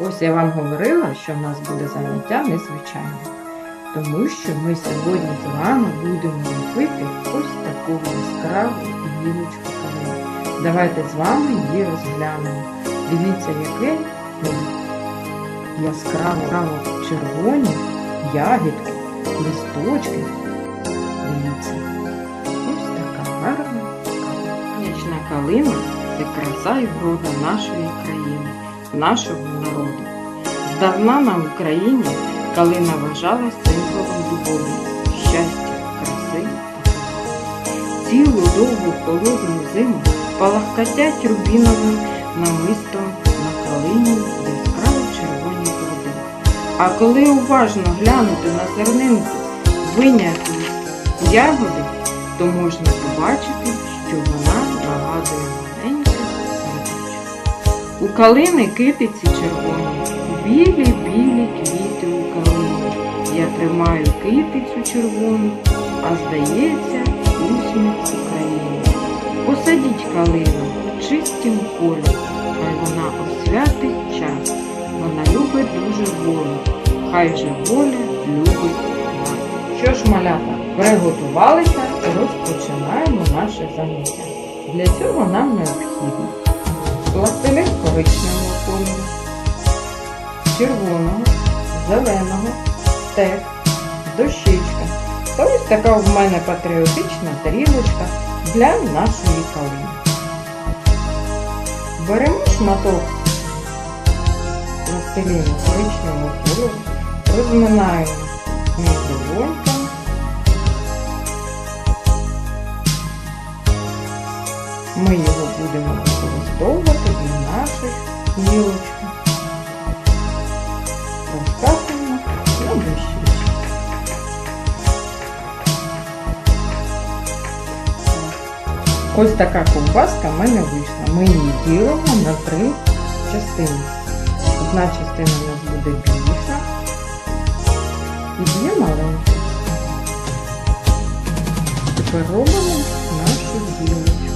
Ось я вам говорила, що в нас буде заняття незвичайне, тому що ми сьогодні з вами будемо робити ось таку яскраву гілочку калини. Давайте з вами її розглянемо. Дивіться, яке яскраво червоні ягідки, листочки. Дивіться, ось така гарна Сонячна калина це краса і врода нашої країни, нашого народу. Здавна на Україні калина вважалась символом любові, щастя, краси та тепла. Цілу довгу холодну зиму палахкотять рубіновим намистом на калині яскраво червоні плоди. А коли уважно глянути на зернинку виняти ягоди, то можна побачити, що вона нагадує сердечко. У калини китиці червоні, білі-білі квіти у калині. Я тримаю китицю червону, а здається, усміх України. Посадіть калину чистім полі, хай вона освятить час. Вона любить дуже волю, хай же воля любить нас. Що ж, малята, приготувалися, розпочинаємо наше заняття. Для цього нам необхідно пластилин коричневого кольору, червоного, зеленого, стек, дощечка. Та ось така в мене патріотична тарілочка для нашої калини. Беремо шматок пластиліну коричневого кольору, розминаємо між долоньками. Ми його будемо використовувати для наших гілочок. Розкатуємо на дощечку. Ось така ковбаска в мене вийшла. Ми її ділимо на три частини. Одна частина у нас буде більша і дві маленькі. Тепер робимо нашу гілочку.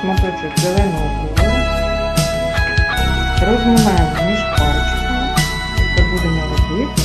Шматочок зеленого кольору, розминаємо між пальчиками та будемо робити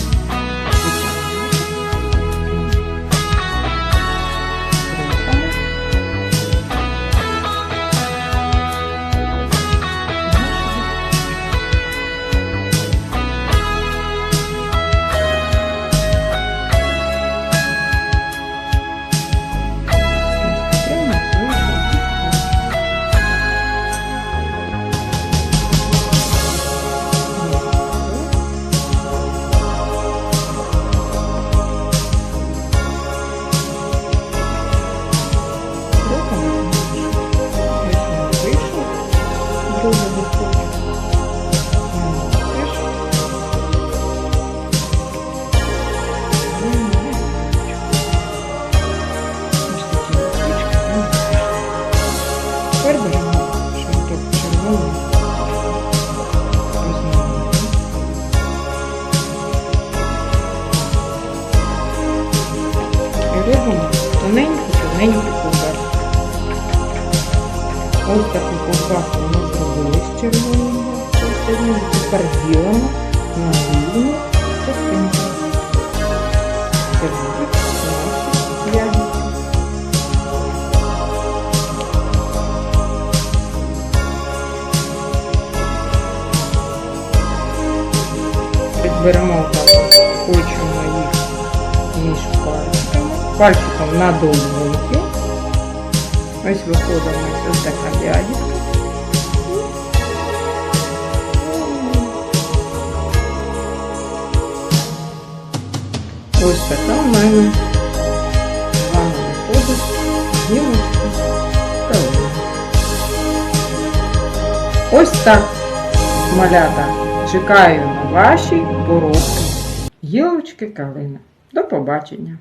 Шматок червоного. розминаємо. І робимо тоненьку-тоненьку ковбаску. Ось таку ковбаску з червоного Беремо так, хочемо їх між пальчиками. Пальчиком на долоньки. Ось виходить ось така ягідка. Ось така в мене з вами виходить гілочка калини. Ось так, малята. Чекаю на ваші поробки. Гілочки калини. До побачення!